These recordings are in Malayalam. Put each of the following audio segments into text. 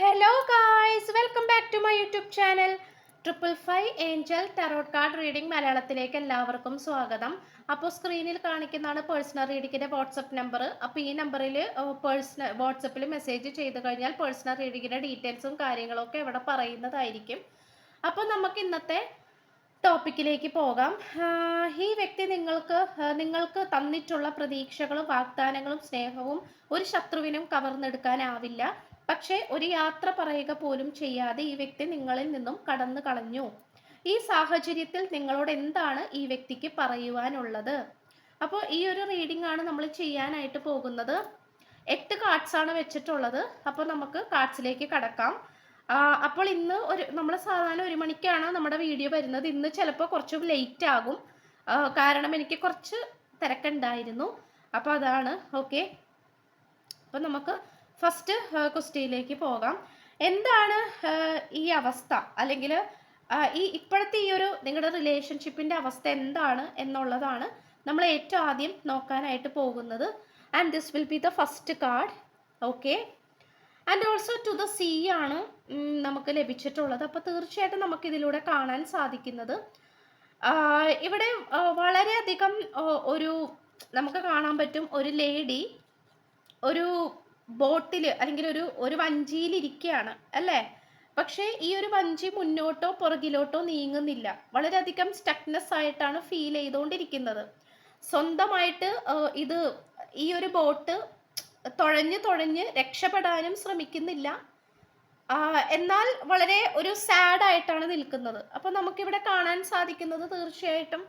Hello guys welcome back to my YouTube channel triple five angel tarot card reading മലയാളത്തിലേക്ക് എല്ലാവർക്കും സ്വാഗതം. അപ്പോൾ സ്ക്രീനിൽ കാണിക്കുന്നതാണ് പേഴ്സണൽ റീഡിങ്ങിന്റെ വാട്സപ്പ് നമ്പർ അപ്പോൾ ഈ നമ്പറിൽ പേഴ്സണൽ വാട്സപ്പിൽ മെസ്സേജ് ചെയ്ത് കഴിഞ്ഞാൽ പേഴ്സണൽ റീഡിങ്ങിന്റെ ഡീറ്റെയിൽസും കാര്യങ്ങളൊക്കെ ഇവിടെ പറയുന്നതായിരിക്കും. അപ്പോൾ നമുക്ക് ഇന്നത്തെ ടോപ്പിക്കിലേക്ക് പോകാം. ഈ വ്യക്തി നിങ്ങൾക്ക് നിങ്ങൾക്ക് തന്നിട്ടുള്ള പ്രതീക്ഷകളും വാഗ്ദാനങ്ങളും സ്നേഹവും ഒരു ശത്രുവിനും കവർന്നെടുക്കാനാവില്ല. പക്ഷേ ഒരു യാത്ര പറയുക പോലും ചെയ്യാതെ ഈ വ്യക്തി നിങ്ങളിൽ നിന്നും കടന്നു കളഞ്ഞു. ഈ സാഹചര്യത്തിൽ നിങ്ങളോട് എന്താണ് ഈ വ്യക്തിക്ക് പറയുവാനുള്ളത്? അപ്പോൾ ഈ ഒരു റീഡിംഗ് ആണ് നമ്മൾ ചെയ്യാനായിട്ട് പോകുന്നത്. എട്ട് കാർഡ്സ് ആണ് വെച്ചിട്ടുള്ളത്. അപ്പോൾ നമുക്ക് കാർഡ്സിലേക്ക് കടക്കാം. അപ്പോൾ ഇന്ന് ഒരു നമ്മൾ സാധാരണ ഒരു മണിക്കാണ് നമ്മുടെ വീഡിയോ വരുന്നത്. ഇന്ന് ചിലപ്പോൾ കുറച്ച് ലേറ്റ് ആകും. കാരണം എനിക്ക് കുറച്ച് തിരക്കുണ്ടായിരുന്നു. അപ്പോൾ അതാണ് ഓക്കെ അപ്പോൾ നമുക്ക് ഫസ്റ്റ് ക്വസ്റ്റിയിലേക്ക് പോകാം. എന്താണ് ഈ അവസ്ഥ? അല്ലെങ്കിൽ ഈ ഇപ്പോഴത്തെ ഈ ഒരു നിങ്ങളുടെ റിലേഷൻഷിപ്പിന്റെ അവസ്ഥ എന്താണ് എന്നുള്ളതാണ് നമ്മൾ ഏറ്റവും ആദ്യം നോക്കാനായിട്ട് പോകുന്നത്. And this will be the first card okay and also to the sea ആണ് നമുക്ക് ലഭിച്ചിട്ടുള്ളത്. അപ്പോൾ തീർച്ചയായിട്ടും നമുക്ക് ഇതിലൂടെ കാണാൻ സാധിക്കുന്നത്. ഇവിടെ വളരെയധികം ഒരു നമുക്ക് കാണാൻ പറ്റും ഒരു ലേഡി ഒരു ബോട്ടിൽ അല്ലെങ്കിൽ ഒരു ഒരു വഞ്ചിയിൽ ഇരിക്കുകയാണ് അല്ലേ? പക്ഷേ ഈ ഒരു വഞ്ചി മുന്നോട്ടോ പുറകിലോട്ടോ നീങ്ങുന്നില്ല. വളരെയധികം സ്റ്റക്നെസ് ആയിട്ടാണ് ഫീൽ ചെയ്തുകൊണ്ടിരിക്കുന്നത്. സ്വന്തമായിട്ട് ഇത് ഈ ഒരു ബോട്ട് തുഴഞ്ഞ് തുഴഞ്ഞ് രക്ഷപ്പെടാനും ശ്രമിക്കുന്നില്ല. എന്നാൽ വളരെ ഒരു സാഡ് ആയിട്ടാണ് നിൽക്കുന്നത്. അപ്പോൾ നമുക്കിവിടെ കാണാൻ സാധിക്കുന്നത് തീർച്ചയായിട്ടും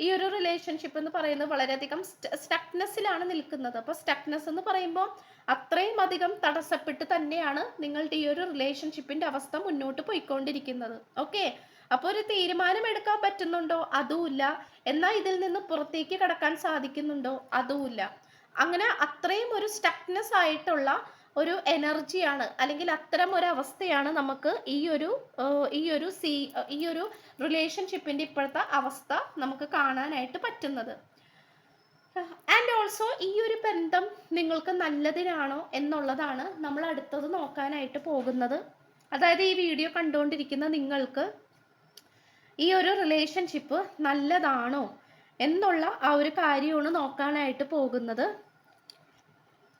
ഈ ഒരു റിലേഷൻഷിപ്പ് എന്ന് പറയുന്നത് വളരെയധികം സ്റ്റക്നെസ്സിലാണ് നിൽക്കുന്നത്. അപ്പോൾ സ്റ്റക്നെസ് എന്ന് പറയുമ്പോൾ അത്രയും അധികം തടസ്സപ്പെട്ട് തന്നെയാണ് നിങ്ങളുടെ ഈ ഒരു റിലേഷൻഷിപ്പിന്റെ അവസ്ഥ മുന്നോട്ട് പോയിക്കൊണ്ടിരിക്കുന്നത്. ഓക്കെ അപ്പോൾ ഒരു തീരുമാനം എടുക്കാൻ പറ്റുന്നുണ്ടോ? അതുമില്ല. എന്നാൽ ഇതിൽ നിന്ന് പുറത്തേക്ക് കടക്കാൻ സാധിക്കുന്നുണ്ടോ? അതുമില്ല. അങ്ങനെ അത്രയും ഒരു സ്റ്റക്നെസ് ആയിട്ടുള്ള ഒരു എനർജിയാണ് അല്ലെങ്കിൽ അത്തരം ഒരു അവസ്ഥയാണ് നമുക്ക് ഈ ഒരു ഈ ഒരു സീ ഈ ഒരു റിലേഷൻഷിപ്പിന്റെ ഇപ്പോഴത്തെ അവസ്ഥ നമുക്ക് കാണാനായിട്ട് പറ്റുന്നത്. ആൻഡ് ഓൾസോ ഈ ഒരു ബന്ധം നിങ്ങൾക്ക് നല്ലതിനാണോ എന്നുള്ളതാണ് നമ്മൾ അടുത്തത് നോക്കാനായിട്ട് പോകുന്നത്. അതായത് ഈ വീഡിയോ കണ്ടുകൊണ്ടിരിക്കുന്ന നിങ്ങൾക്ക് ഈ ഒരു റിലേഷൻഷിപ്പ് നല്ലതാണോ എന്നുള്ള ആ ഒരു കാര്യമാണ് നോക്കാനായിട്ട് പോകുന്നത്.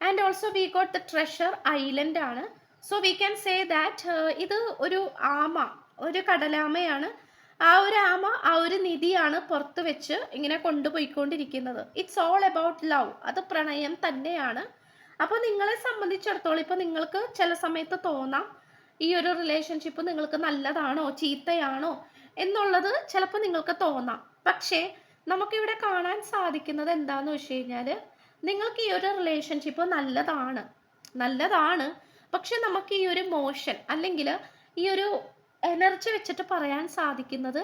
And also we got the treasure island ആണ്. So we can say that ഇത് ഒരു ആമ ഒരു കടലാമയാണ്. ആ ഒരു ആമ ആ ഒരു നിധിയാണ് പുറത്ത് വെച്ച് ഇങ്ങനെ കൊണ്ടുപോയിക്കൊണ്ടിരിക്കുന്നത്. ഇറ്റ്സ് ഓൾ അബൌട്ട് ലവ് അത് പ്രണയം തന്നെയാണ്. അപ്പോൾ നിങ്ങളെ സംബന്ധിച്ചിടത്തോളം ഇപ്പോൾ നിങ്ങൾക്ക് ചില സമയത്ത് തോന്നാം ഈ ഒരു റിലേഷൻഷിപ്പ് നിങ്ങൾക്ക് നല്ലതാണോ ചീത്തയാണോ എന്നുള്ളത് ചിലപ്പോൾ നിങ്ങൾക്ക് തോന്നാം. പക്ഷേ നമുക്കിവിടെ കാണാൻ സാധിക്കുന്നത് എന്താന്ന് വെച്ച് കഴിഞ്ഞാൽ നിങ്ങൾക്ക് ഈ ഒരു റിലേഷൻഷിപ്പ് നല്ലതാണ്. നല്ലതാണ്. പക്ഷെ നമുക്ക് ഈ ഒരു മോഷൻ അല്ലെങ്കിൽ ഈ ഒരു എനർജി വെച്ചിട്ട് പറയാൻ സാധിക്കുന്നത്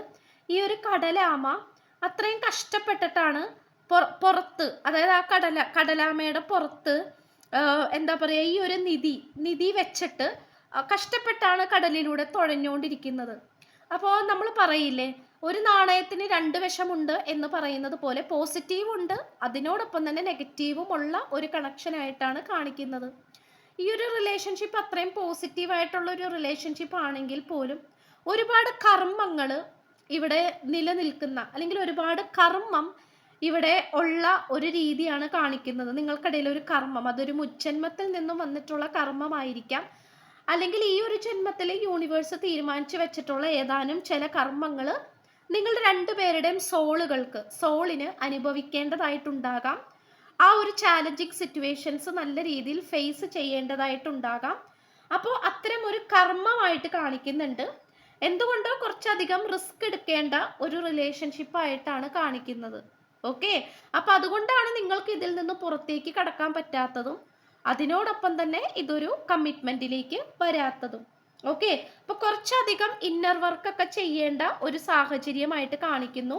ഈ ഒരു കടലാമ അത്രയും കഷ്ടപ്പെട്ടിട്ടാണ് പുറത്ത് അതായത് ആ കടല കടലാമയുടെ പുറത്ത് എന്താ പറയുക ഈ ഒരു നിധി നിധി വെച്ചിട്ട് കഷ്ടപ്പെട്ടാണ് കടലിലൂടെ തുഴഞ്ഞുകൊണ്ടിരിക്കുന്നത്. അപ്പോൾ നമ്മൾ പറയില്ലേ ഒരു നാണയത്തിന് രണ്ട് വശമുണ്ട് എന്ന് പറയുന്നത് പോലെ പോസിറ്റീവ് ഉണ്ട്. അതിനോടൊപ്പം തന്നെ നെഗറ്റീവും ഉള്ള ഒരു കണക്ഷൻ ആയിട്ടാണ് കാണിക്കുന്നത്. ഈ ഒരു റിലേഷൻഷിപ്പ് അത്രയും പോസിറ്റീവ് ആയിട്ടുള്ള ഒരു റിലേഷൻഷിപ്പ് ആണെങ്കിൽ പോലും ഒരുപാട് കർമ്മങ്ങൾ ഇവിടെ നിലനിൽക്കുന്ന അല്ലെങ്കിൽ ഒരുപാട് കർമ്മം ഇവിടെ ഉള്ള ഒരു രീതിയാണ് കാണിക്കുന്നത്. നിങ്ങൾക്കിടയിൽ ഒരു കർമ്മം അതൊരു മുജ്ജന്മത്തിൽ നിന്നും വന്നിട്ടുള്ള കർമ്മമായിരിക്കാം. അല്ലെങ്കിൽ ഈ ഒരു ജന്മത്തിൽ യൂണിവേഴ്സ് തീരുമാനിച്ചു വെച്ചിട്ടുള്ള ഏതാനും ചില കർമ്മങ്ങൾ നിങ്ങൾ രണ്ടുപേരുടെയും സോളുകൾക്ക് സോളിന് അനുഭവിക്കേണ്ടതായിട്ടുണ്ടാകാം. ആ ഒരു ചാലഞ്ചിങ് സിറ്റുവേഷൻസ് നല്ല രീതിയിൽ ഫേസ് ചെയ്യേണ്ടതായിട്ടുണ്ടാകാം. അപ്പോൾ അത്തരം ഒരു കർമ്മമായിട്ട് കാണിക്കുന്നുണ്ട്. എന്തുകൊണ്ടോ കുറച്ചധികം റിസ്ക് എടുക്കേണ്ട ഒരു റിലേഷൻഷിപ്പ് ആയിട്ടാണ് കാണിക്കുന്നത്. ഓക്കെ അപ്പോൾ അതുകൊണ്ടാണ് നിങ്ങൾക്ക് ഇതിൽ നിന്ന് പുറത്തേക്ക് കടക്കാൻ പറ്റാത്തതും അതിനോടൊപ്പം തന്നെ ഇതൊരു കമ്മിറ്റ്മെന്റിലേക്ക് വരാത്തതും. ഓക്കെ. അപ്പൊ കുറച്ചധികം ഇന്നർ വർക്ക് ഒക്കെ ചെയ്യേണ്ട ഒരു സാഹചര്യമായിട്ട് കാണിക്കുന്നു.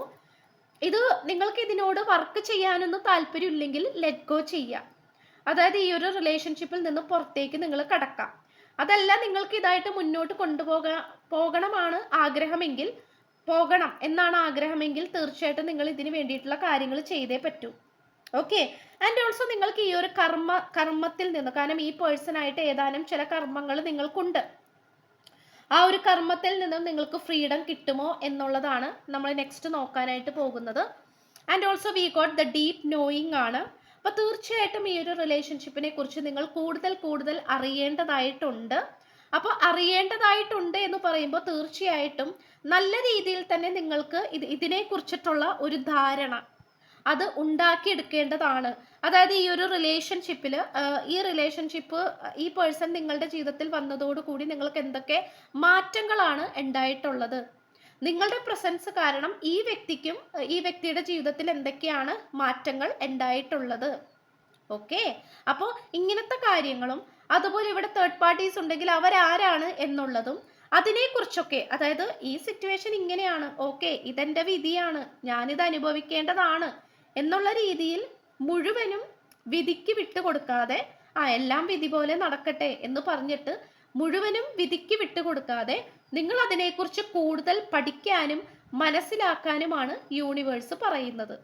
ഇത് നിങ്ങൾക്ക് ഇതിനോട് വർക്ക് ചെയ്യാനൊന്നും താല്പര്യമില്ലെങ്കിൽ ലെറ്റ് ഗോ ചെയ്യാം അതായത് ഈ ഒരു റിലേഷൻഷിപ്പിൽ നിന്ന് പുറത്തേക്ക് നിങ്ങൾ കടക്കാം. അതല്ല നിങ്ങൾക്ക് ഇതായിട്ട് മുന്നോട്ട് കൊണ്ടുപോക പോകണമാണ് ആഗ്രഹമെങ്കിൽ പോകണം എന്നാണ് ആഗ്രഹമെങ്കിൽ തീർച്ചയായിട്ടും നിങ്ങൾ ഇതിന് വേണ്ടിയിട്ടുള്ള കാര്യങ്ങൾ ചെയ്തേ പറ്റൂ. ഓക്കെ. ആൻഡ് ഓൾസോ നിങ്ങൾക്ക് ഈ ഒരു കർമ്മ കർമ്മത്തിൽ നിന്ന് കാരണം ഈ പേഴ്സണായിട്ട് ഏതാനും ചില കർമ്മങ്ങൾ നിങ്ങൾക്കുണ്ട്. ആ ഒരു കർമ്മത്തിൽ നിന്നും നിങ്ങൾക്ക് ഫ്രീഡം കിട്ടുമോ എന്നുള്ളതാണ് നമ്മൾ നെക്സ്റ്റ് നോക്കാനായിട്ട് പോകുന്നത്. And also we got the deep knowing ആണ്. അപ്പോൾ തീർച്ചയായിട്ടും ഈ ഒരു റിലേഷൻഷിപ്പിനെ കുറിച്ച് നിങ്ങൾ കൂടുതൽ കൂടുതൽ അറിയേണ്ടതായിട്ടുണ്ട്. അപ്പോൾ അറിയേണ്ടതായിട്ടുണ്ട് എന്ന് പറയുമ്പോൾ തീർച്ചയായിട്ടും നല്ല രീതിയിൽ തന്നെ നിങ്ങൾക്ക് ഇത് ഇതിനെ കുറിച്ചിട്ടുള്ള ഒരു ധാരണ അത് ഉണ്ടാക്കിയെടുക്കേണ്ടതാണ്. അതായത് ഈ ഒരു റിലേഷൻഷിപ്പിൽ ഈ റിലേഷൻഷിപ്പ് ഈ പേഴ്സൺ നിങ്ങളുടെ ജീവിതത്തിൽ വന്നതോടുകൂടി നിങ്ങൾക്ക് എന്തൊക്കെ മാറ്റങ്ങളാണ് ഉണ്ടായിട്ടുള്ളത്? നിങ്ങളുടെ പ്രസൻസ് കാരണം ഈ വ്യക്തിക്കും ഈ വ്യക്തിയുടെ ജീവിതത്തിൽ എന്തൊക്കെയാണ് മാറ്റങ്ങൾ ഉണ്ടായിട്ടുള്ളത്? ഓക്കെ? അപ്പോൾ ഇങ്ങനത്തെ കാര്യങ്ങളും അതുപോലെ ഇവിടെ തേർഡ് പാർട്ടീസ് ഉണ്ടെങ്കിൽ അവരാരാണ് എന്നുള്ളതും അതിനെക്കുറിച്ചൊക്കെ അതായത് ഈ സിറ്റുവേഷൻ ഇങ്ങനെയാണ്. ഓക്കെ ഇതെന്റെ വിധിയാണ്. ഞാനിത് അനുഭവിക്കേണ്ടതാണ്. എന്നുള്ള രീതിയിൽ മുഴുവനും വിധിക്ക് വിട്ടുകൊടുക്കാതെ ആ എല്ലാം വിധി പോലെ നടക്കട്ടെ എന്ന് പറഞ്ഞിട്ട് മുഴുവനും വിധിക്ക് വിട്ടുകൊടുക്കാതെ നിങ്ങൾ അതിനെക്കുറിച്ച് കൂടുതൽ പഠിക്കാനും മനസ്സിലാക്കാനുമാണ് യൂണിവേഴ്സ് പറയുന്നത്.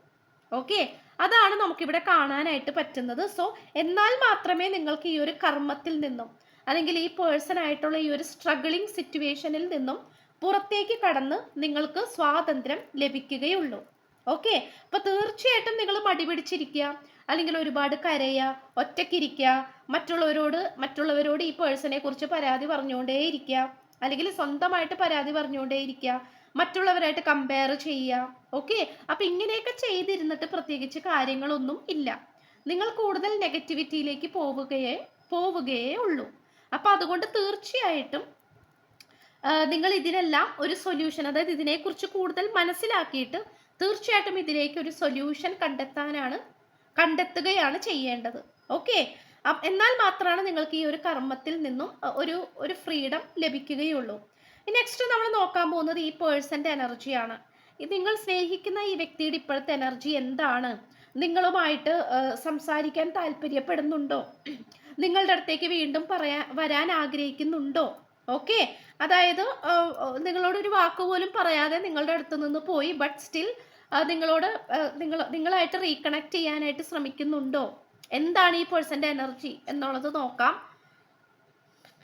ഓക്കെ? അതാണ് നമുക്കിവിടെ കാണാനായിട്ട് പറ്റുന്നത്. സോ എന്നാൽ മാത്രമേ നിങ്ങൾക്ക് ഈ ഒരു കർമ്മത്തിൽ നിന്നും അല്ലെങ്കിൽ ഈ പേഴ്സൺ ആയിട്ടുള്ള ഈ ഒരു സ്ട്രഗിളിംഗ് സിറ്റുവേഷനിൽ നിന്നും പുറത്തേക്ക് കടന്ന് നിങ്ങൾക്ക് സ്വാതന്ത്ര്യം ലഭിക്കുകയുള്ളൂ. ഓക്കെ അപ്പൊ തീർച്ചയായിട്ടും നിങ്ങൾ മടി പിടിച്ചിരിക്കുക അല്ലെങ്കിൽ ഒരുപാട് കരയുക ഒറ്റയ്ക്കിരിക്കുക മറ്റുള്ളവരോട് മറ്റുള്ളവരോട് ഈ പേഴ്സണെ കുറിച്ച് പരാതി പറഞ്ഞുകൊണ്ടേയിരിക്കുക അല്ലെങ്കിൽ സ്വന്തമായിട്ട് പരാതി പറഞ്ഞുകൊണ്ടേയിരിക്കുക മറ്റുള്ളവരായിട്ട് കമ്പയർ ചെയ്യുക ഓക്കെ അപ്പൊ ഇങ്ങനെയൊക്കെ ചെയ്തിരുന്നിട്ട് പ്രത്യേകിച്ച് കാര്യങ്ങളൊന്നും ഇല്ല. നിങ്ങൾ കൂടുതൽ നെഗറ്റിവിറ്റിയിലേക്ക് പോവുകയേ പോവുകയേ ഉള്ളൂ. അപ്പൊ അതുകൊണ്ട് തീർച്ചയായിട്ടും നിങ്ങൾ ഇതിനെല്ലാം ഒരു സൊല്യൂഷൻ അതായത് ഇതിനെക്കുറിച്ച് കൂടുതൽ മനസ്സിലാക്കിയിട്ട് തീർച്ചയായിട്ടും ഇതിലേക്ക് ഒരു സൊല്യൂഷൻ കണ്ടെത്താനാണ് കണ്ടെത്തുകയാണ് ചെയ്യേണ്ടത്. ഓക്കെ എന്നാൽ മാത്രമാണ് നിങ്ങൾക്ക് ഈ ഒരു കർമ്മത്തിൽ നിന്നും ഒരു ഒരു ഫ്രീഡം ലഭിക്കുകയുള്ളൂ. നെക്സ്റ്റ് നമ്മൾ നോക്കാൻ പോകുന്നത് ഈ പേഴ്സന്റെ എനർജിയാണ് നിങ്ങൾ സ്നേഹിക്കുന്ന ഈ വ്യക്തിയുടെ ഇപ്പോഴത്തെ എനർജി എന്താണ്? നിങ്ങളുമായിട്ട് സംസാരിക്കാൻ താല്പര്യപ്പെടുന്നുണ്ടോ? നിങ്ങളുടെ അടുത്തേക്ക് വീണ്ടും പറയാൻ വരാൻ ആഗ്രഹിക്കുന്നുണ്ടോ? ഓക്കെ. അതായത് നിങ്ങളോട് ഒരു വാക്ക് പോലും പറയാതെ നിങ്ങളുടെ അടുത്ത് നിന്ന് പോയി ബട്ട് സ്റ്റിൽ നിങ്ങളോട് നിങ്ങൾ നിങ്ങളായിട്ട് റീകണക്ട് ചെയ്യാനായിട്ട് ശ്രമിക്കുന്നുണ്ടോ? എന്താണ് ഈ പേഴ്സന്റെ എനർജി എന്നുള്ളത് നോക്കാം.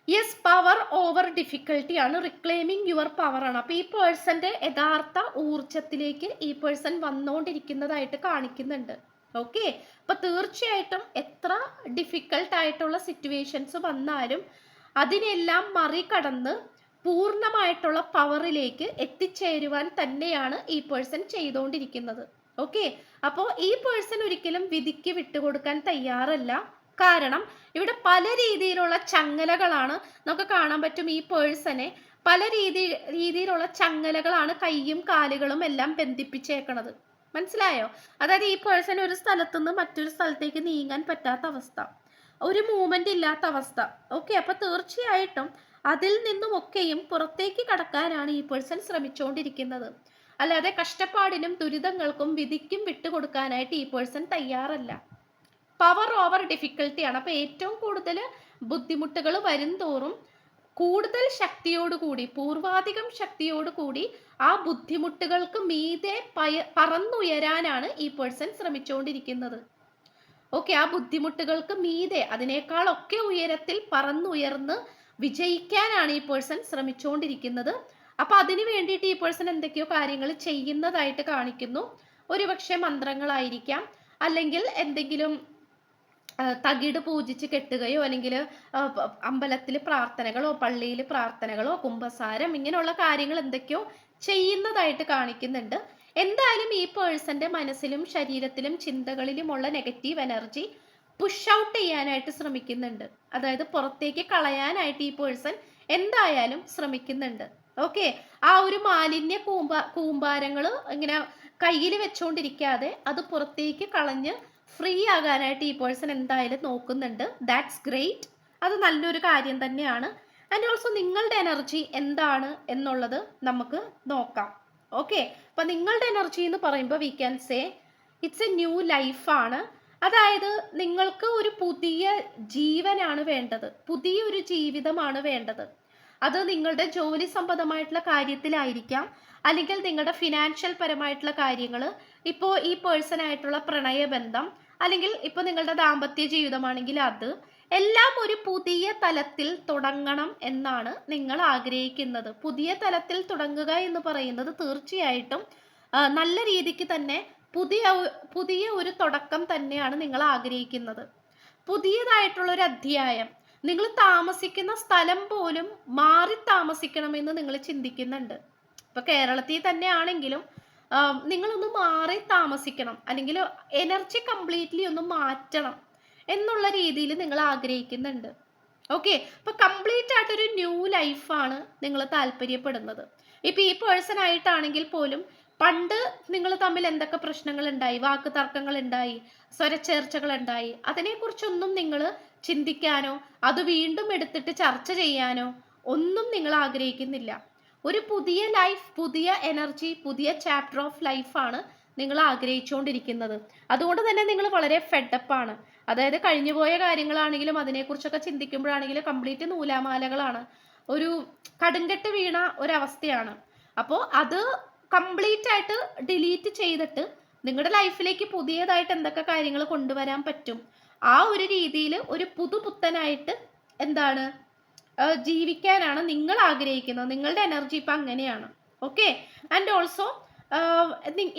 യെസ് പവർ ഓവർ ഡിഫിക്കൽട്ടി ആണ്. റിക്ലെയിമിങ് യുവർ പവർ ആണ്. അപ്പോൾ ഈ പേഴ്സന്റെ യഥാർത്ഥ ഊർജത്തിലേക്ക് ഈ പേഴ്സൺ വന്നുകൊണ്ടിരിക്കുന്നതായിട്ട് കാണിക്കുന്നുണ്ട്. ഓക്കെ. അപ്പൊ തീർച്ചയായിട്ടും എത്ര ഡിഫിക്കൽട്ടായിട്ടുള്ള സിറ്റുവേഷൻസ് വന്നാലും അതിനെല്ലാം മറികടന്ന് പൂർണമായിട്ടുള്ള പവറിലേക്ക് എത്തിച്ചേരുവാൻ തന്നെയാണ് ഈ പേഴ്സൺ ചെയ്തുകൊണ്ടിരിക്കുന്നത് ഓക്കെ? അപ്പോൾ ഈ പേഴ്സൺ ഒരിക്കലും വിധിക്ക് വിട്ടുകൊടുക്കാൻ തയ്യാറല്ല. കാരണം ഇവിടെ പല രീതിയിലുള്ള ചങ്ങലകളാണ് നമുക്ക് കാണാൻ പറ്റും ഈ പേഴ്സനെ പല രീതി രീതിയിലുള്ള ചങ്ങലകളാണ് കൈയും കാലുകളും എല്ലാം ബന്ധിപ്പിച്ചേക്കണത്. മനസ്സിലായോ? അതായത് ഈ പേഴ്സൺ ഒരു സ്ഥലത്തുനിന്ന് മറ്റൊരു സ്ഥലത്തേക്ക് നീങ്ങാൻ പറ്റാത്ത അവസ്ഥ. ഒരു മൂവ്മെന്റ് ഇല്ലാത്ത അവസ്ഥ. ഓക്കെ അപ്പൊ തീർച്ചയായിട്ടും അതിൽ നിന്നുമൊക്കെയും പുറത്തേക്ക് കടക്കാനാണ് ഈ പേഴ്സൺ ശ്രമിച്ചുകൊണ്ടിരിക്കുന്നത് അല്ലാതെ കഷ്ടപ്പാടിനും ദുരിതങ്ങൾക്കും വിധിക്കും വിട്ടുകൊടുക്കാനായിട്ട് ഈ പേഴ്സൺ തയ്യാറല്ല. പവർ ഓവർ ഡിഫിക്കൽട്ടിയാണ് അപ്പോൾ ഏറ്റവും കൂടുതൽ ബുദ്ധിമുട്ടുകൾ വരും തോറും കൂടുതൽ ശക്തിയോടുകൂടി പൂർവാധികം ശക്തിയോടുകൂടി ആ ബുദ്ധിമുട്ടുകൾക്ക് മീതെ പയ പറന്നുയരാനാണ് ഈ പേഴ്സൺ ശ്രമിച്ചുകൊണ്ടിരിക്കുന്നത് ഓക്കെ ആ ബുദ്ധിമുട്ടുകൾക്ക് മീതെ അതിനേക്കാളൊക്കെ ഉയരത്തിൽ പറന്നുയർന്ന് വിജയിക്കാനാണ് ഈ പേഴ്സൺ ശ്രമിച്ചുകൊണ്ടിരിക്കുന്നത് അപ്പൊ അതിന് വേണ്ടിയിട്ട് ഈ പേഴ്സൺ എന്തൊക്കെയോ കാര്യങ്ങൾ ചെയ്യുന്നതായിട്ട് കാണിക്കുന്നു. ഒരുപക്ഷെ മന്ത്രങ്ങളായിരിക്കാം. അല്ലെങ്കിൽ എന്തെങ്കിലും തകിട് പൂജിച്ച് കെട്ടുകയോ അല്ലെങ്കിൽ അമ്പലത്തിൽ പ്രാർത്ഥനകളോ പള്ളിയിൽ പ്രാർത്ഥനകളോ കുംഭസാരം ഇങ്ങനെയുള്ള കാര്യങ്ങൾ എന്തൊക്കെയോ ചെയ്യുന്നതായിട്ട് കാണിക്കുന്നുണ്ട്. എന്തായാലും ഈ പേഴ്സന്റെ മനസ്സിലും ശരീരത്തിലും ചിന്തകളിലുമുള്ള നെഗറ്റീവ് എനർജി പുഷ് ഔട്ട് ചെയ്യാനായിട്ട് ശ്രമിക്കുന്നുണ്ട്. അതായത് പുറത്തേക്ക് കളയാനായിട്ട് ഈ പേഴ്സൺ എന്തായാലും ശ്രമിക്കുന്നുണ്ട്. ഓക്കെ ആ ഒരു മാലിന്യ കൂമ്പാ കൂമ്പാരങ്ങൾ ഇങ്ങനെ കയ്യിൽ വെച്ചുകൊണ്ടിരിക്കാതെ അത് പുറത്തേക്ക് കളഞ്ഞ് ഫ്രീ ആകാനായിട്ട് ഈ പേഴ്സൺ എന്തായാലും നോക്കുന്നുണ്ട്. ദാറ്റ്സ് ഗ്രേറ്റ് അത് നല്ലൊരു കാര്യം തന്നെയാണ്. ആൻഡ് ഓൾസോ നിങ്ങളുടെ എനർജി എന്താണ് എന്നുള്ളത് നമുക്ക് നോക്കാം. ഓക്കെ അപ്പം നിങ്ങളുടെ എനർജി എന്ന് പറയുമ്പോൾ we can say it's a new ലൈഫാണ് അതായത് നിങ്ങൾക്ക് ഒരു പുതിയ ജീവനാണ് വേണ്ടത്. പുതിയൊരു ജീവിതമാണ് വേണ്ടത്. അത് നിങ്ങളുടെ ജോലി സംബന്ധമായിട്ടുള്ള കാര്യത്തിലായിരിക്കാം. അല്ലെങ്കിൽ നിങ്ങളുടെ ഫിനാൻഷ്യൽ പരമായിട്ടുള്ള കാര്യങ്ങൾ ഇപ്പോൾ ഈ പേഴ്സണായിട്ടുള്ള പ്രണയബന്ധം അല്ലെങ്കിൽ ഇപ്പൊ നിങ്ങളുടെ ദാമ്പത്യ ജീവിതമാണെങ്കിൽ അത്. എല്ലാം ഒരു പുതിയ തലത്തിൽ തുടങ്ങണം എന്നാണ് നിങ്ങൾ ആഗ്രഹിക്കുന്നത്. പുതിയ തലത്തിൽ തുടങ്ങുക എന്ന് പറയുന്നത് തീർച്ചയായിട്ടും നല്ല രീതിക്ക് തന്നെ പുതിയ പുതിയ ഒരു തുടക്കം തന്നെയാണ് നിങ്ങൾ ആഗ്രഹിക്കുന്നത്. പുതിയതായിട്ടുള്ള ഒരു അധ്യായം. നിങ്ങൾ താമസിക്കുന്ന സ്ഥലം പോലും മാറി താമസിക്കണമെന്ന് നിങ്ങൾ ചിന്തിക്കുന്നുണ്ട്. ഇപ്പൊ കേരളത്തിൽ തന്നെ ആണെങ്കിലും നിങ്ങളൊന്ന് മാറി താമസിക്കണം. അല്ലെങ്കിൽ എനർജി കംപ്ലീറ്റ്ലി ഒന്ന് മാറ്റണം. എന്നുള്ള രീതിയിൽ നിങ്ങൾ ആഗ്രഹിക്കുന്നുണ്ട്. ഓക്കെ അപ്പൊ കംപ്ലീറ്റ് ആയിട്ടൊരു ന്യൂ ലൈഫാണ് നിങ്ങൾ താല്പര്യപ്പെടുന്നത്. ഇപ്പൊ ഈ പേഴ്സൺ ആയിട്ടാണെങ്കിൽ പോലും പണ്ട് നിങ്ങൾ തമ്മിൽ എന്തൊക്കെ പ്രശ്നങ്ങൾ ഉണ്ടായി? വാക്ക് തർക്കങ്ങൾ ഉണ്ടായി സ്വരച്ചേർച്ചകൾ ഉണ്ടായി. അതിനെക്കുറിച്ചൊന്നും നിങ്ങൾ ചിന്തിക്കാനോ അത് വീണ്ടും എടുത്തിട്ട് ചർച്ച ചെയ്യാനോ ഒന്നും നിങ്ങൾ ആഗ്രഹിക്കുന്നില്ല. ഒരു പുതിയ ലൈഫ് പുതിയ എനർജി പുതിയ ചാപ്റ്റർ ഓഫ് ലൈഫാണ് നിങ്ങൾ ആഗ്രഹിച്ചുകൊണ്ടിരിക്കുന്നത്. അതുകൊണ്ട് തന്നെ നിങ്ങൾ വളരെ ഫെഡപ്പാണ് അതായത് കഴിഞ്ഞുപോയ കാര്യങ്ങളാണെങ്കിലും അതിനെക്കുറിച്ചൊക്കെ ചിന്തിക്കുമ്പോഴാണെങ്കിലും കംപ്ലീറ്റ് നൂലാമാലകളാണ്. ഒരു കടുങ്കെട്ട് വീണ ഒരവസ്ഥയാണ്. അപ്പോൾ അത് കംപ്ലീറ്റ് ആയിട്ട് ഡിലീറ്റ് ചെയ്തിട്ട് നിങ്ങളുടെ ലൈഫിലേക്ക് പുതിയതായിട്ട് എന്തൊക്കെ കാര്യങ്ങൾ കൊണ്ടുവരാൻ പറ്റും? ആ ഒരു രീതിയിൽ ഒരു പുതുപുത്തനായിട്ട് എന്താണ്? ജീവിക്കാനാണ് നിങ്ങൾ ആഗ്രഹിക്കുന്നത്. നിങ്ങളുടെ എനർജി ഇപ്പം അങ്ങനെയാണ്. ഓക്കെ ആൻഡ് ഓൾസോ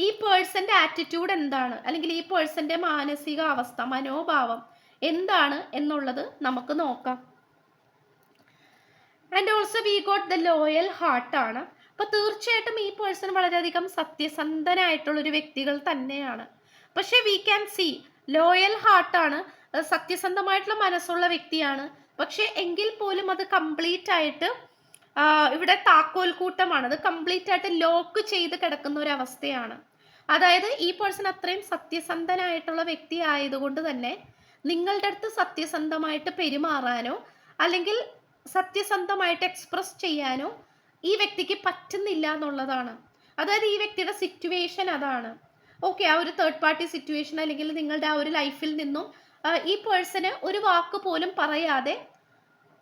ഈ പേഴ്സന്റെ ആറ്റിറ്റ്യൂഡ് എന്താണ്? അല്ലെങ്കിൽ ഈ പേഴ്സന്റെ മാനസിക അവസ്ഥ മനോഭാവം എന്താണ് എന്നുള്ളത് നമുക്ക് നോക്കാം. And also we got the loyal ഹാർട്ടാണ് അപ്പൊ തീർച്ചയായിട്ടും ഈ പേഴ്സൺ വളരെയധികം സത്യസന്ധനായിട്ടുള്ള ഒരു വ്യക്തികൾ തന്നെയാണ്. പക്ഷെ വി ക്യാൻ സി ലോയൽ ഹാർട്ടാണ് സത്യസന്ധമായിട്ടുള്ള മനസ്സുള്ള വ്യക്തിയാണ്. പക്ഷെ എങ്കിൽ പോലും അത് കംപ്ലീറ്റ് ആയിട്ട് ഇവിടെ താക്കോൽ കൂട്ടമാണ് അത് കംപ്ലീറ്റ് ആയിട്ട് ലോക്ക് ചെയ്ത് കിടക്കുന്ന ഒരു അവസ്ഥയാണ്. അതായത് ഈ പേഴ്സൺ അത്രയും സത്യസന്ധനായിട്ടുള്ള വ്യക്തി ആയതുകൊണ്ട് തന്നെ നിങ്ങളുടെ അടുത്ത് സത്യസന്ധമായിട്ട് പെരുമാറാനോ അല്ലെങ്കിൽ സത്യസന്ധമായിട്ട് എക്സ്പ്രസ് ചെയ്യാനോ ഈ വ്യക്തിക്ക് പറ്റുന്നില്ല എന്നുള്ളതാണ്. അതായത് ഈ വ്യക്തിയുടെ സിറ്റുവേഷൻ അതാണ്. ഓക്കെ ആ ഒരു തേർഡ് പാർട്ടി സിറ്റുവേഷൻ അല്ലെങ്കിൽ നിങ്ങളുടെ ആ ഒരു ലൈഫിൽ നിന്നും ഈ പേഴ്സണ് ഒരു വാക്ക് പോലും പറയാതെ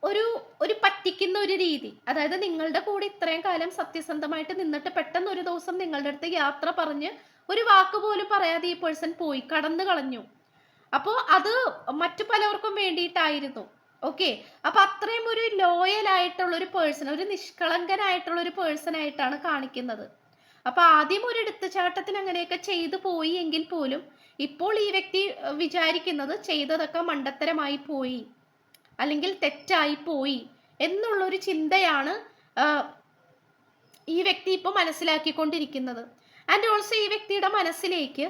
ഒരു ഒരു പറ്റിക്കുന്ന ഒരു രീതി. അതായത് നിങ്ങളുടെ കൂടെ ഇത്രയും കാലം സത്യസന്ധമായിട്ട് നിന്നിട്ട് പെട്ടെന്ന് ഒരു ദിവസം നിങ്ങളുടെ അടുത്ത് യാത്ര പറഞ്ഞ് ഒരു വാക്ക് പോലും പറയാതെ ഈ പേഴ്സൺ പോയി കടന്നു കളഞ്ഞു. അപ്പോൾ അത് മറ്റു പലർക്കും വേണ്ടിയിട്ടായിരുന്നു. ഓക്കെ അപ്പൊ അത്രയും ഒരു ലോയൽ ആയിട്ടുള്ള ഒരു പേഴ്സൺ ഒരു നിഷ്കളങ്കനായിട്ടുള്ള ഒരു പേഴ്സൺ ആയിട്ടാണ് കാണിക്കുന്നത്. അപ്പൊ ആദ്യം ഒരു എടുത്തുചാട്ടത്തിന് അങ്ങനെയൊക്കെ ചെയ്തു പോയി എങ്കിൽ പോലും ഇപ്പോൾ ഈ വ്യക്തി വിചാരിക്കുന്നത് ചെയ്തതൊക്കെ മണ്ടത്തരമായി പോയി. അല്ലെങ്കിൽ തെറ്റായി പോയി എന്നുള്ളൊരു ചിന്തയാണ് ഈ വ്യക്തി ഇപ്പോൾ മനസ്സിലാക്കിക്കൊണ്ടിരിക്കുന്നത്. ആൻഡ് ഓൾസോ ഈ വ്യക്തിയുടെ മനസ്സിലേക്ക്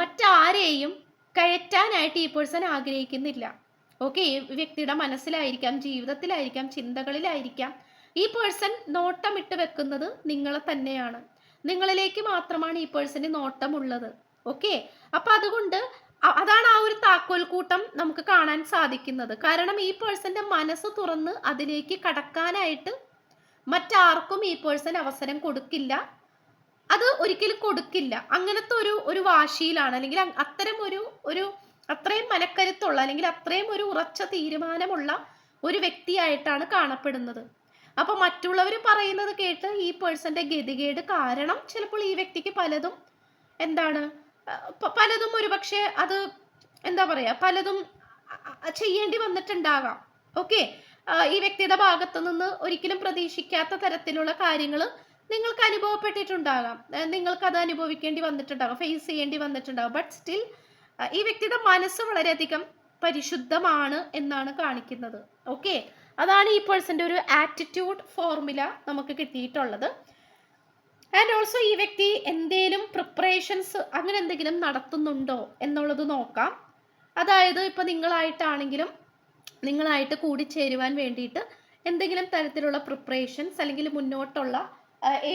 മറ്റാരെയും കയറ്റാനായിട്ട് ഈ പേഴ്സൺ ആഗ്രഹിക്കുന്നില്ല. ഓക്കെ ഈ വ്യക്തിയുടെ മനസ്സിലായിരിക്കാം ജീവിതത്തിലായിരിക്കാം ചിന്തകളിലായിരിക്കാം. ഈ പേഴ്സൺ നോട്ടമിട്ട് വെക്കുന്നത് നിങ്ങളെ തന്നെയാണ്. നിങ്ങളിലേക്ക് മാത്രമാണ് ഈ പേഴ്സന് നോട്ടമുള്ളത്. ഓക്കെ അപ്പൊ അതുകൊണ്ട് അതാണ് ആ ഒരു താക്കോൽ കൂട്ടം നമുക്ക് കാണാൻ സാധിക്കുന്നത്. കാരണം ഈ പേഴ്സന്റെ മനസ്സ് തുറന്ന് അതിലേക്ക് കടക്കാനായിട്ട് മറ്റാർക്കും ഈ പേഴ്സൺ അവസരം കൊടുക്കില്ല. അത് ഒരിക്കലും കൊടുക്കില്ല. അങ്ങനത്തെ ഒരു ഒരു വാശിയിലാണ്. അല്ലെങ്കിൽ അത്തരം ഒരു ഒരു അത്രയും മനക്കരുത്തുള്ള അല്ലെങ്കിൽ അത്രയും ഒരു ഉറച്ച തീരുമാനമുള്ള ഒരു വ്യക്തിയായിട്ടാണ് കാണപ്പെടുന്നത്. അപ്പൊ മറ്റുള്ളവർ പറയുന്നത് കേട്ട് ഈ പേഴ്സന്റെ ഗതികേട് കാരണം ചിലപ്പോൾ ഈ വ്യക്തിക്ക് പലതും എന്താണ് പലതും ഒരുപക്ഷെ അത് എന്താ പറയാ പലതും ചെയ്യേണ്ടി വന്നിട്ടുണ്ടാകാം ഓക്കെ? ഈ വ്യക്തിയുടെ ഭാഗത്തു നിന്ന് ഒരിക്കലും പ്രതീക്ഷിക്കാത്ത തരത്തിലുള്ള കാര്യങ്ങൾ നിങ്ങൾക്ക് അനുഭവപ്പെട്ടിട്ടുണ്ടാകാം. നിങ്ങൾക്ക് അത് അനുഭവിക്കേണ്ടി വന്നിട്ടുണ്ടാകും ഫേസ് ചെയ്യേണ്ടി വന്നിട്ടുണ്ടാകും. ബട്ട് സ്റ്റിൽ ഈ വ്യക്തിയുടെ മനസ്സ് വളരെയധികം പരിശുദ്ധമാണ് എന്നാണ് കാണിക്കുന്നത്. ഓക്കെ? അതാണ് ഈ പേഴ്സന്റെ ഒരു ആറ്റിറ്റ്യൂഡ് ഫോർമുല നമുക്ക് കിട്ടിയിട്ടുള്ളത്. ആൻഡ് ഓൾസോ ഈ വ്യക്തി എന്തേലും പ്രിപ്പറേഷൻസ് അങ്ങനെ എന്തെങ്കിലും നടത്തുന്നുണ്ടോ എന്നുള്ളത് നോക്കാം. അതായത് ഇപ്പം നിങ്ങളായിട്ടാണെങ്കിലും നിങ്ങളായിട്ട് കൂടിച്ചേരുവാൻ വേണ്ടിയിട്ട് എന്തെങ്കിലും തരത്തിലുള്ള പ്രിപ്പറേഷൻസ് അല്ലെങ്കിൽ മുന്നോട്ടുള്ള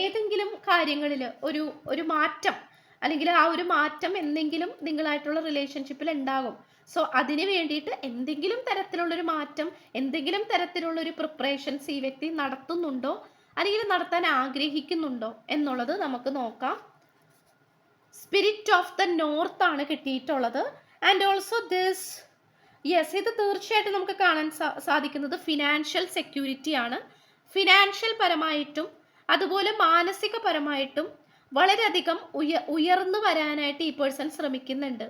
ഏതെങ്കിലും കാര്യങ്ങളിൽ ഒരു ഒരു മാറ്റം അല്ലെങ്കിൽ ആ ഒരു മാറ്റം എന്തെങ്കിലും നിങ്ങളായിട്ടുള്ള റിലേഷൻഷിപ്പിൽ ഉണ്ടാകും. സോ അതിന് വേണ്ടിയിട്ട് എന്തെങ്കിലും തരത്തിലുള്ളൊരു മാറ്റം എന്തെങ്കിലും തരത്തിലുള്ളൊരു പ്രിപ്പറേഷൻസ് ഈ വ്യക്തി നടത്തുന്നുണ്ടോ അല്ലെങ്കിൽ നടത്താൻ ആഗ്രഹിക്കുന്നുണ്ടോ എന്നുള്ളത് നമുക്ക് നോക്കാം. സ്പിരിറ്റ് ഓഫ് ദ നോർത്ത് ആണ് കിട്ടിയിട്ടുള്ളത്. ആൻഡ് ഓൾസോ ദിസ് യെസ് ഇത് തീർച്ചയായിട്ടും നമുക്ക് കാണാൻ സാധിക്കുന്നത് ഫിനാൻഷ്യൽ സെക്യൂരിറ്റി ആണ്. ഫിനാൻഷ്യൽ പരമായിട്ടും അതുപോലെ മാനസികപരമായിട്ടും വളരെയധികം ഉയ ഉയർന്നു വരാനായിട്ട് ഈ പേഴ്സൺ ശ്രമിക്കുന്നുണ്ട്.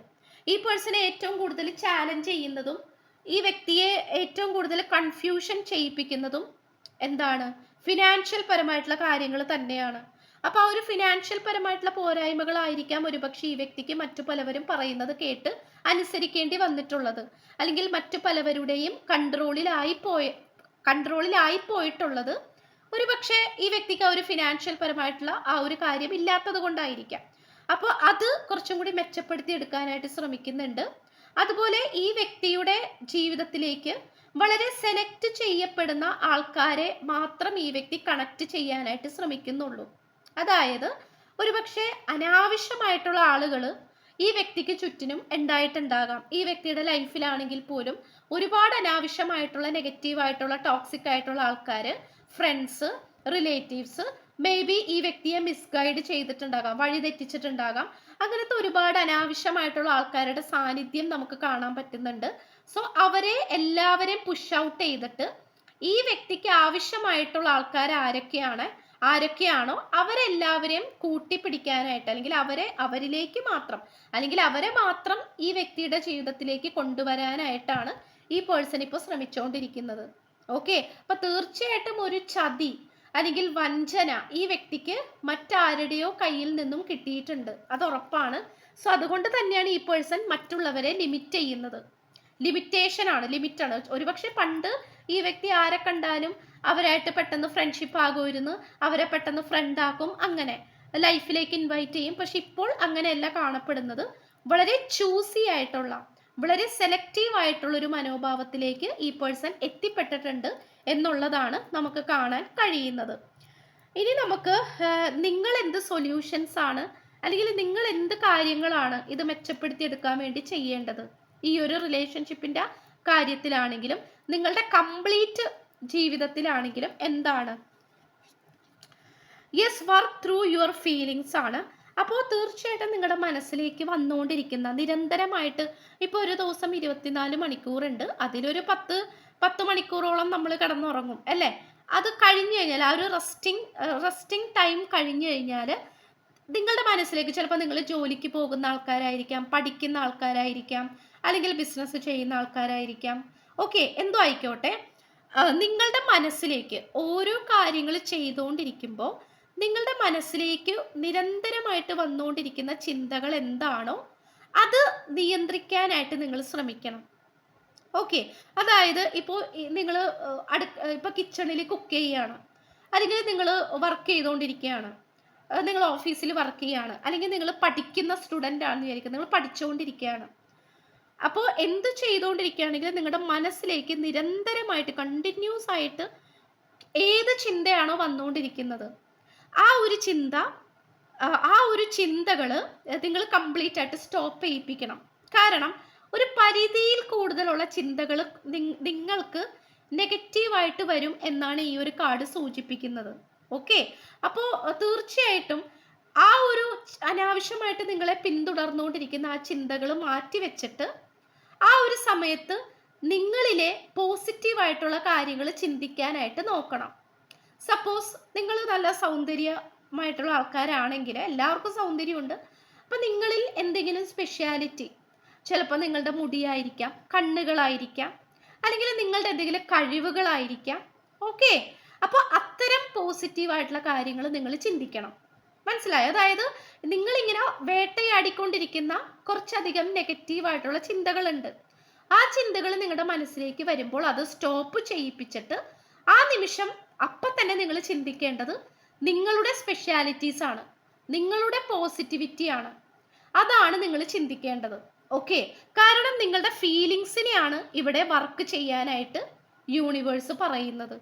ഈ പേഴ്സണെ ഏറ്റവും കൂടുതൽ ചാലഞ്ച് ചെയ്യുന്നതും ഈ വ്യക്തിയെ ഏറ്റവും കൂടുതൽ കൺഫ്യൂഷൻ ചെയ്യിപ്പിക്കുന്നതും എന്താണ്? ഫിനാൻഷ്യൽ പരമായിട്ടുള്ള കാര്യങ്ങൾ തന്നെയാണ്. അപ്പോൾ ആ ഒരു ഫിനാൻഷ്യൽ പരമായിട്ടുള്ള പോരായ്മകളായിരിക്കാം ഒരുപക്ഷെ ഈ വ്യക്തിക്ക് മറ്റു പലവരും പറയുന്നത് കേട്ട് അനുസരിക്കേണ്ടി വന്നിട്ടുള്ളത്. അല്ലെങ്കിൽ മറ്റു പലവരുടെയും കൺട്രോളിലായി പോയ കൺട്രോളിലായി പോയിട്ടുള്ളത് ഒരുപക്ഷെ ഈ വ്യക്തിക്ക് ആ ഒരു ഫിനാൻഷ്യൽ പരമായിട്ടുള്ള ആ ഒരു കാര്യം ഇല്ലാത്തത് കൊണ്ടായിരിക്കാം. അപ്പോൾ അത് കുറച്ചും കൂടി മെച്ചപ്പെടുത്തി എടുക്കാനായിട്ട് ശ്രമിക്കുന്നുണ്ട്. അതുപോലെ ഈ വ്യക്തിയുടെ ജീവിതത്തിലേക്ക് വളരെ സെലക്ട് ചെയ്യപ്പെടുന്ന ആൾക്കാരെ മാത്രം ഈ വ്യക്തി കണക്ട് ചെയ്യാനായിട്ട് ശ്രമിക്കുന്നുള്ളൂ. അതായത് ഒരുപക്ഷെ അനാവശ്യമായിട്ടുള്ള ആളുകൾ ഈ വ്യക്തിക്ക് ചുറ്റിനും ഉണ്ടായിട്ടുണ്ടാകാം. ഈ വ്യക്തിയുടെ ലൈഫിലാണെങ്കിൽ പോലും ഒരുപാട് അനാവശ്യമായിട്ടുള്ള നെഗറ്റീവ് ആയിട്ടുള്ള ടോക്സിക് ആയിട്ടുള്ള ആൾക്കാർ ഫ്രണ്ട്സ് റിലേറ്റീവ്സ് മേ ബി ഈ വ്യക്തിയെ മിസ്ഗൈഡ് ചെയ്തിട്ടുണ്ടാകാം വഴി തെറ്റിച്ചിട്ടുണ്ടാകാം. അങ്ങനത്തെ ഒരുപാട് അനാവശ്യമായിട്ടുള്ള ആൾക്കാരുടെ സാന്നിധ്യം നമുക്ക് കാണാൻ പറ്റുന്നുണ്ട്. സോ അവരെ എല്ലാവരെയും പുഷ് ഔട്ട് ചെയ്തിട്ട് ഈ വ്യക്തിക്ക് ആവശ്യമായിട്ടുള്ള ആൾക്കാർ ആരൊക്കെയാണ്? ആരൊക്കെയാണോ? അവരെല്ലാവരെയും കൂട്ടിപ്പിടിക്കാനായിട്ട് അല്ലെങ്കിൽ അവരെ അവരിലേക്ക് മാത്രം അല്ലെങ്കിൽ അവരെ മാത്രം ഈ വ്യക്തിയുടെ ജീവിതത്തിലേക്ക് കൊണ്ടുവരാനായിട്ടാണ് ഈ പേഴ്സൺ ഇപ്പോൾ ശ്രമിച്ചുകൊണ്ടിരിക്കുന്നത് ഓക്കെ അപ്പൊ തീർച്ചയായിട്ടും ഒരു ചതി അല്ലെങ്കിൽ വഞ്ചന ഈ വ്യക്തിക്ക് മറ്റാരുടെയോ കയ്യിൽ നിന്നും കിട്ടിയിട്ടുണ്ട്. അത് ഉറപ്പാണ്. സോ അതുകൊണ്ട് തന്നെയാണ് ഈ പേഴ്സൺ മറ്റുള്ളവരെ ലിമിറ്റ് ചെയ്യുന്നത്. ലിമിറ്റേഷൻ ആണ് ലിമിറ്റ് ആണ്. ഒരുപക്ഷെ പണ്ട് ഈ വ്യക്തി ആരെ കണ്ടാലും അവരായിട്ട് പെട്ടെന്ന് ഫ്രണ്ട്ഷിപ്പ് ആകുമായിരുന്നു അവരെ പെട്ടെന്ന് ഫ്രണ്ട് ആക്കും അങ്ങനെ. ലൈഫിലേക്ക് ഇൻവൈറ്റ് ചെയ്യും. പക്ഷെ ഇപ്പോൾ അങ്ങനെയല്ല കാണപ്പെടുന്നത്. വളരെ ചൂസി ആയിട്ടുള്ള വളരെ സെലക്റ്റീവ് ആയിട്ടുള്ള ഒരു മനോഭാവത്തിലേക്ക് ഈ പേഴ്സൺ എത്തിപ്പെട്ടിട്ടുണ്ട് എന്നുള്ളതാണ് നമുക്ക് കാണാൻ കഴിയുന്നത്. ഇനി നമുക്ക് നിങ്ങൾ എന്ത് സൊല്യൂഷൻസ് ആണ് അല്ലെങ്കിൽ നിങ്ങൾ എന്ത് കാര്യങ്ങളാണ് ഇത് മെച്ചപ്പെടുത്തി എടുക്കാൻ വേണ്ടി ചെയ്യേണ്ടത്? ഈ ഒരു റിലേഷൻഷിപ്പിന്റെ കാര്യത്തിലാണെങ്കിലും നിങ്ങളുടെ കംപ്ലീറ്റ് ജീവിതത്തിലാണെങ്കിലും എന്താണ്? Yes work through your feelings ആണ്. അപ്പോൾ തീർച്ചയായിട്ടും നിങ്ങളുടെ മനസ്സിലേക്ക് വന്നുകൊണ്ടിരിക്കുന്ന നിരന്തരമായിട്ട് ഇപ്പോൾ ഒരു ദിവസം ഇരുപത്തിനാല് മണിക്കൂറുണ്ട് അതിലൊരു പത്ത് പത്ത് മണിക്കൂറോളം നമ്മൾ കിടന്നുറങ്ങും അല്ലേ? അത് കഴിഞ്ഞു കഴിഞ്ഞാൽ ആ ഒരു റെസ്റ്റിംഗ് റെസ്റ്റിംഗ് ടൈം കഴിഞ്ഞു കഴിഞ്ഞാൽ നിങ്ങളുടെ മനസ്സിലേക്ക് ചിലപ്പോൾ നിങ്ങൾ ജോലിക്ക് പോകുന്ന ആൾക്കാരായിരിക്കാം പഠിക്കുന്ന ആൾക്കാരായിരിക്കാം അല്ലെങ്കിൽ ബിസിനസ് ചെയ്യുന്ന ആൾക്കാരായിരിക്കാം. ഓക്കെ എന്തോ ആയിക്കോട്ടെ. നിങ്ങളുടെ മനസ്സിലേക്ക് ഓരോ കാര്യങ്ങൾ ചെയ്തുകൊണ്ടിരിക്കുമ്പോൾ നിങ്ങളുടെ മനസ്സിലേക്ക് നിരന്തരമായിട്ട് വന്നുകൊണ്ടിരിക്കുന്ന ചിന്തകൾ എന്താണോ അത് നിയന്ത്രിക്കാനായിട്ട് നിങ്ങൾ ശ്രമിക്കണം. ഓക്കെ അതായത് ഇപ്പോൾ നിങ്ങൾ അടു ഇപ്പോൾ കിച്ചണിൽ കുക്ക് ചെയ്യുകയാണ് അല്ലെങ്കിൽ നിങ്ങൾ വർക്ക് ചെയ്തുകൊണ്ടിരിക്കുകയാണ്. നിങ്ങൾ ഓഫീസിൽ വർക്ക് ചെയ്യുകയാണ് അല്ലെങ്കിൽ നിങ്ങൾ പഠിക്കുന്ന സ്റ്റുഡന്റ് ആണെന്ന് വിചാരിക്കുക നിങ്ങൾ പഠിച്ചുകൊണ്ടിരിക്കുകയാണ്. അപ്പോൾ എന്ത് ചെയ്തുകൊണ്ടിരിക്കുകയാണെങ്കിലും നിങ്ങളുടെ മനസ്സിലേക്ക് നിരന്തരമായിട്ട് കണ്ടിന്യൂസ് ആയിട്ട് ഏത് ചിന്തയാണോ വന്നുകൊണ്ടിരിക്കുന്നത്. ആ ഒരു ചിന്ത ആ ഒരു ചിന്തകൾ നിങ്ങൾ കംപ്ലീറ്റ് ആയിട്ട് സ്റ്റോപ്പ് ചെയ്യിപ്പിക്കണം. കാരണം ഒരു പരിധിയിൽ കൂടുതലുള്ള ചിന്തകൾ നിങ്ങൾക്ക് നെഗറ്റീവായിട്ട് വരും എന്നാണ് ഈ ഒരു കാർഡ് സൂചിപ്പിക്കുന്നത്. ഓക്കെ അപ്പോൾ തീർച്ചയായിട്ടും ആ ഒരു അനാവശ്യമായിട്ട് നിങ്ങളെ പിന്തുടർന്നുകൊണ്ടിരിക്കുന്ന ആ ചിന്തകൾ മാറ്റി വെച്ചിട്ട് ആ ഒരു സമയത്ത് നിങ്ങളിലെ പോസിറ്റീവായിട്ടുള്ള കാര്യങ്ങൾ ചിന്തിക്കാനായിട്ട് നോക്കണം. സപ്പോസ് നിങ്ങൾ നല്ല സൗന്ദര്യമായിട്ടുള്ള ആൾക്കാരാണെങ്കിൽ എല്ലാവർക്കും സൗന്ദര്യമുണ്ട്. അപ്പം നിങ്ങളിൽ എന്തെങ്കിലും സ്പെഷ്യാലിറ്റി ചിലപ്പോൾ നിങ്ങളുടെ മുടിയായിരിക്കാം കണ്ണുകളായിരിക്കാം അല്ലെങ്കിൽ നിങ്ങളുടെ എന്തെങ്കിലും കഴിവുകളായിരിക്കാം. ഓക്കെ അപ്പോൾ അത്തരം പോസിറ്റീവായിട്ടുള്ള കാര്യങ്ങൾ നിങ്ങൾ ചിന്തിക്കണം. മനസ്സിലായോ? അതായത് നിങ്ങളിങ്ങനെ വേട്ടയാടിക്കൊണ്ടിരിക്കുന്ന കുറച്ചധികം നെഗറ്റീവായിട്ടുള്ള ചിന്തകളുണ്ട്. ആ ചിന്തകൾ നിങ്ങളുടെ മനസ്സിലേക്ക് വരുമ്പോൾ അത് സ്റ്റോപ്പ് ചെയ്യിപ്പിച്ചിട്ട് ആ നിമിഷം അപ്പം തന്നെ നിങ്ങൾ ചിന്തിക്കേണ്ടത് നിങ്ങളുടെ സ്പെഷ്യാലിറ്റീസ് ആണ്. നിങ്ങളുടെ പോസിറ്റിവിറ്റി ആണ്. അതാണ് നിങ്ങൾ ചിന്തിക്കേണ്ടത്. ഓക്കെ കാരണം നിങ്ങളുടെ ഫീലിങ്സിനെയാണ് ഇവിടെ വർക്ക് ചെയ്യാനായിട്ട് യൂണിവേഴ്സ് പറയുന്നത്.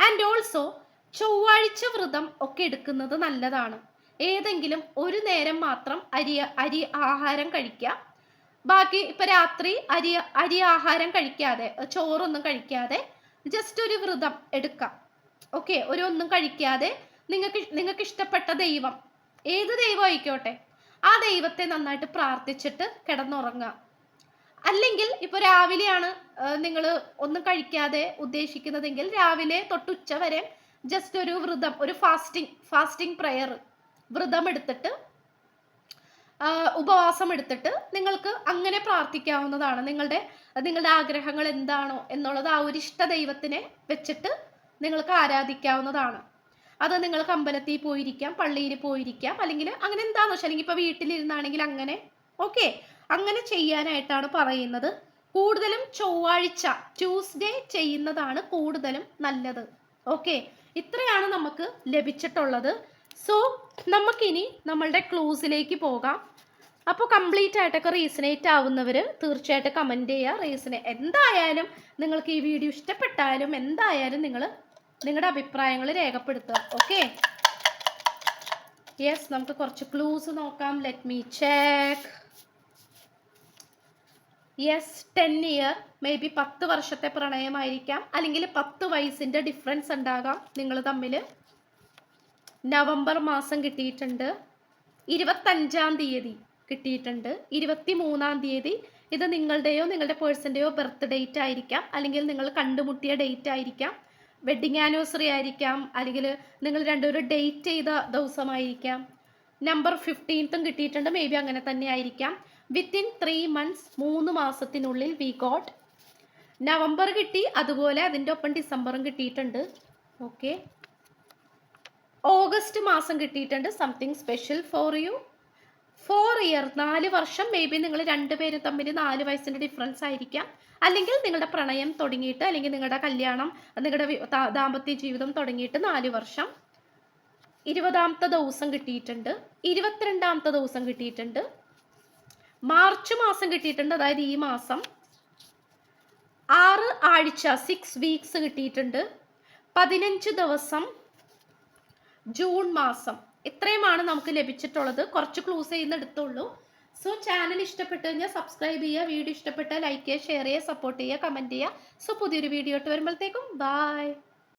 ആൻഡ് ഓൾസോ ചൊവ്വാഴ്ച വ്രതം ഒക്കെ എടുക്കുന്നത് നല്ലതാണ്. ഏതെങ്കിലും ഒരു നേരം മാത്രം അരി അരി ആഹാരം കഴിക്കുക ബാക്കി ഇപ്പൊ രാത്രി അരി അരി ആഹാരം കഴിക്കാതെ ചോറൊന്നും കഴിക്കാതെ ജസ്റ്റ് ഒരു വ്രതം എടുക്കാം. ഓക്കെ ഒരു ഒന്നും കഴിക്കാതെ നിങ്ങൾക്ക് നിങ്ങൾക്ക് ഇഷ്ടപ്പെട്ട ദൈവം. ഏത് ദൈവം ആയിക്കോട്ടെ? ആ ദൈവത്തെ നന്നായിട്ട് പ്രാർത്ഥിച്ചിട്ട് കിടന്നുറങ്ങുക. അല്ലെങ്കിൽ ഇപ്പൊ രാവിലെയാണ് നിങ്ങൾ ഒന്നും കഴിക്കാതെ ഉദ്ദേശിക്കുന്നതെങ്കിൽ രാവിലെ തൊട്ടുച്ച വരെ ജസ്റ്റ് ഒരു വ്രതം ഒരു ഫാസ്റ്റിംഗ് ഫാസ്റ്റിംഗ് പ്രെയർ വ്രതം എടുത്തിട്ട് ഉപവാസം എടുത്തിട്ട് നിങ്ങൾക്ക് അങ്ങനെ പ്രാർത്ഥിക്കാവുന്നതാണ്. നിങ്ങളുടെ നിങ്ങളുടെ ആഗ്രഹങ്ങൾ എന്താണോ എന്നുള്ളത് ആ ഒരു ഇഷ്ട ദൈവത്തിനെ വെച്ചിട്ട് നിങ്ങൾക്ക് ആരാധിക്കാവുന്നതാണ്. അത് നിങ്ങൾക്ക് അമ്പലത്തിൽ പോയിരിക്കാം പള്ളിയിൽ പോയിരിക്കാം അല്ലെങ്കിൽ അങ്ങനെ എന്താണെന്ന് വെച്ചാൽ അല്ലെങ്കിൽ ഇപ്പോൾ വീട്ടിലിരുന്നാണെങ്കിൽ അങ്ങനെ ഓക്കെ അങ്ങനെ ചെയ്യാനായിട്ടാണ് പറയുന്നത്. കൂടുതലും ചൊവ്വാഴ്ച ട്യൂസ്ഡേ ചെയ്യുന്നതാണ് കൂടുതലും നല്ലത്. ഓക്കെ ഇത്രയാണ് നമുക്ക് ലഭിച്ചിട്ടുള്ളത്. സോ നമുക്കിനി നമ്മളുടെ ക്ലൂസിലേക്ക് പോകാം. അപ്പോൾ കംപ്ലീറ്റ് ആയിട്ടൊക്കെ റീസണേറ്റ് ആവുന്നവർ തീർച്ചയായിട്ടും കമന്റ് ചെയ്യുക റീസണേ എന്തായാലും നിങ്ങൾക്ക് ഈ വീഡിയോ ഇഷ്ടപ്പെട്ടാലും എന്തായാലും നിങ്ങൾ നിങ്ങളുടെ അഭിപ്രായങ്ങൾ രേഖപ്പെടുത്തുക. ഓക്കെ യെസ് നമുക്ക് കുറച്ച് ക്ലൂസ് നോക്കാം. Let me check yes ten year may be പത്ത് വർഷത്തെ പ്രണയമായിരിക്കാം. അല്ലെങ്കിൽ പത്ത് വയസ്സിന്റെ ഡിഫറൻസ് ഉണ്ടാകാം. നിങ്ങൾ തമ്മിൽ നവംബർ മാസം കിട്ടിയിട്ടുണ്ട്. ഇരുപത്തഞ്ചാം തീയതി കിട്ടിയിട്ടുണ്ട്. ഇരുപത്തി മൂന്നാം തീയതി. ഇത് നിങ്ങളുടെയോ നിങ്ങളുടെ പേഴ്സന്റെയോ ബർത്ത് ഡേറ്റ് ആയിരിക്കാം. അല്ലെങ്കിൽ നിങ്ങൾ കണ്ടുമുട്ടിയ ഡേറ്റ് ആയിരിക്കാം. വെഡിങ് ആനിവേഴ്സറി ആയിരിക്കാം. അല്ലെങ്കിൽ നിങ്ങൾ രണ്ടുപേരും ഡേറ്റ് ചെയ്ത ദിവസമായിരിക്കാം. നമ്പർ ഫിഫ്റ്റീൻത്തും കിട്ടിയിട്ടുണ്ട്. മേ ബി അങ്ങനെ തന്നെ ആയിരിക്കാം. വിത്തിൻ ത്രീ മന്ത്സ് മൂന്ന് മാസത്തിനുള്ളിൽ വി ഗോട്ട് നവംബർ കിട്ടി. അതുപോലെ അതിന്റെ ഒപ്പം ഡിസംബറും കിട്ടിയിട്ടുണ്ട്. ഓക്കെ. ഓഗസ്റ്റ് മാസം കിട്ടിയിട്ടുണ്ട്. Something special for you four year നാല് വർഷം മേ ബി നിങ്ങൾ രണ്ടുപേരും തമ്മിൽ നാല് വയസ്സിന്റെ ഡിഫറൻസ് ആയിരിക്കാം. അല്ലെങ്കിൽ നിങ്ങളുടെ പ്രണയം തുടങ്ങിയിട്ട് അല്ലെങ്കിൽ നിങ്ങളുടെ കല്യാണം നിങ്ങളുടെ ദാമ്പത്യ ജീവിതം തുടങ്ങിയിട്ട് നാല് വർഷം. ഇരുപതാമത്തെ ദിവസം കിട്ടിയിട്ടുണ്ട്. ഇരുപത്തിരണ്ടാമത്തെ ദിവസം കിട്ടിയിട്ടുണ്ട്. മാർച്ച് മാസം കിട്ടിയിട്ടുണ്ട് അതായത് ഈ മാസം. ആറ് ആഴ്ച സിക്സ് വീക്സ് കിട്ടിയിട്ടുണ്ട്. പതിനഞ്ച് ദിവസം ജൂൺ മാസം. ഇത്രയുമാണ് നമുക്ക് ലഭിച്ചിട്ടുള്ളത്. കുറച്ച് ക്ലൂസ് ചെയ്യുന്ന എടുത്തുള്ളൂ. സോ ചാനൽ ഇഷ്ടപ്പെട്ട് കഴിഞ്ഞാൽ സബ്സ്ക്രൈബ് ചെയ്യുക വീഡിയോ ഇഷ്ടപ്പെട്ടാൽ ലൈക്ക് ചെയ്യുക ഷെയർ ചെയ്യുക സപ്പോർട്ട് ചെയ്യുക കമന്റ് ചെയ്യുക. സോ പുതിയൊരു വീഡിയോ ഇട്ട് വരുമ്പോഴത്തേക്കും ബൈ